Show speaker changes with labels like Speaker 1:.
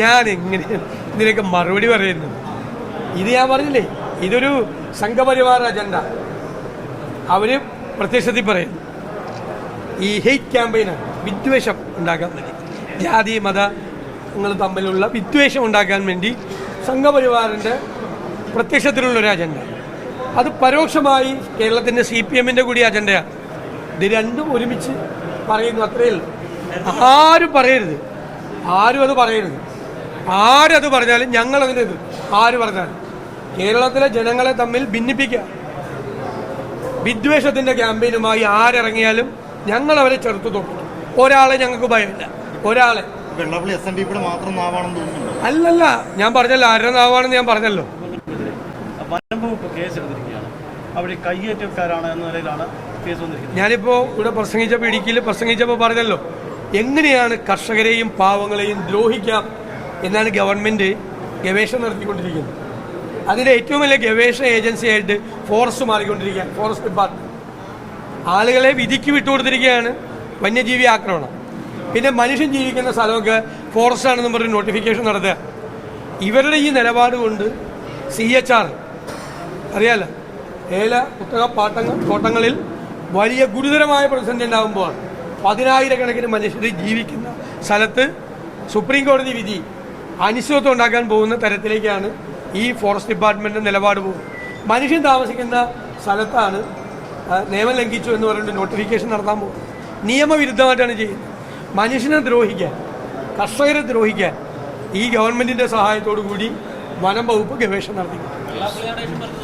Speaker 1: ഞാൻ എങ്ങനെ ഇതിനൊക്കെ മറുപടി പറയുന്നു. ഇത് ഞാൻ പറഞ്ഞില്ലേ ഇതൊരു സംഘപരിവാർ അജണ്ട. അവർ പ്രത്യക്ഷത്തിൽ പറയുന്നു. ഈ ഹെയ്റ്റ് ക്യാമ്പയിനാണ് വിദ്വേഷം ഉണ്ടാക്കാൻ വേണ്ടി ജാതി മതങ്ങൾ തമ്മിലുള്ള വിദ്വേഷം ഉണ്ടാക്കാൻ വേണ്ടി സംഘപരിവാറിന്റെ പ്രത്യക്ഷത്തിലുള്ള ഒരു അജണ്ട. അത് പരോക്ഷമായി കേരളത്തിന്റെ സി പി എമ്മിന്റെ കൂടി അജണ്ടയാണ്. ഇത് രണ്ടും ഒരുമിച്ച് പറയുന്നു അത്രയേ ആരും പറയരുത്. ആരും അത് പറയരുത്. ആരത് പറഞ്ഞാലും ഞങ്ങൾ അതിന് എതിർ. ആര് പറഞ്ഞാലും. കേരളത്തിലെ ജനങ്ങളെ തമ്മിൽ ഭിന്നിപ്പിക്കുക. വിദ്വേഷത്തിന്റെ ക്യാമ്പയിനുമായി ആരിറങ്ങിയാലും ഞങ്ങൾ അവരെ ചെറുത്തു തോക്കും ഒരാളെ ഞങ്ങൾക്ക് ഭയമില്ല. ഒരാളെ.
Speaker 2: വെള്ളാപ്പള്ളി എസ് എൻ ഡി പിയുടെ മാത്രം നാവാണെന്ന്
Speaker 1: അല്ലല്ല ഞാൻ പറഞ്ഞല്ലോ ആരുടെ നാവാണെന്ന് ഞാൻ പറഞ്ഞല്ലോ.
Speaker 3: ഞാനിപ്പോ കേസ് എടുത്തിരിക്കുകയാണ്. അവിടെ കയ്യേറ്റക്കാരാണ് എന്ന നിലയിലാണ് കേസ് വന്നിരിക്കുന്നത്.
Speaker 1: ഞാനിപ്പോൾ ഇവിടെ പ്രസംഗിച്ചപ്പോൾ ഇടുക്കിയിൽ പ്രസംഗിച്ചപ്പോൾ പറഞ്ഞല്ലോ എങ്ങനെയാണ് കർഷകരെയും പാവങ്ങളെയും ദ്രോഹിക്കാം എന്നാണ് ഗവൺമെന്റ് ഗവേഷണം നടത്തിക്കൊണ്ടിരിക്കുന്നത്. അതിന്റെ ഏറ്റവും വലിയ ഗവേഷണ ഏജൻസിയായിട്ട് ഫോറസ്റ്റ് മാറിക്കൊണ്ടിരിക്കുകയാണ് ഫോറസ്റ്റ് ഡിപ്പാർട്ട്മെന്റ് ആളുകളെ വിധിക്ക് വിട്ടുകൊടുത്തിരിക്കുകയാണ് വന്യജീവി ആക്രമണം. പിന്നെ മനുഷ്യൻ ജീവിക്കുന്ന സ്ഥലമൊക്കെ ഫോറസ്റ്റ് ആണെന്ന് പറഞ്ഞ് നോട്ടിഫിക്കേഷൻ നടത്തുക. ഇവരുടെ ഈ നിലപാട് കൊണ്ട് സി എച്ച് ആർ അറിയാലോ? ഏല കുത്തക പാട്ടങ്ങൾ തോട്ടങ്ങളിൽ വലിയ ഗുരുതരമായ പ്രതിസന്ധി ഉണ്ടാകുമ്പോൾ പതിനായിരക്കണക്കിന് മനുഷ്യർ ജീവിക്കുന്ന സ്ഥലത്ത് സുപ്രീം കോടതി വിധി അനിശ്ചിതത്വം ഉണ്ടാക്കാൻ പോകുന്ന തരത്തിലേക്കാണ് ഈ ഫോറസ്റ്റ് ഡിപ്പാർട്ട്മെന്റ് നിലപാട് പോകും മനുഷ്യൻ താമസിക്കുന്ന സ്ഥലത്താണ് നിയമം ലംഘിച്ചു എന്ന് പറഞ്ഞിട്ട് നോട്ടിഫിക്കേഷൻ നടത്താൻ പോകും നിയമവിരുദ്ധമായിട്ടാണ് ചെയ്യുന്നത്. മനുഷ്യനെ ദ്രോഹിക്കാൻ കർഷകരെ ദ്രോഹിക്കാൻ ഈ ഗവൺമെന്റിന്റെ സഹായത്തോടു കൂടി വനം വകുപ്പ് ഗവേഷണം നടത്തി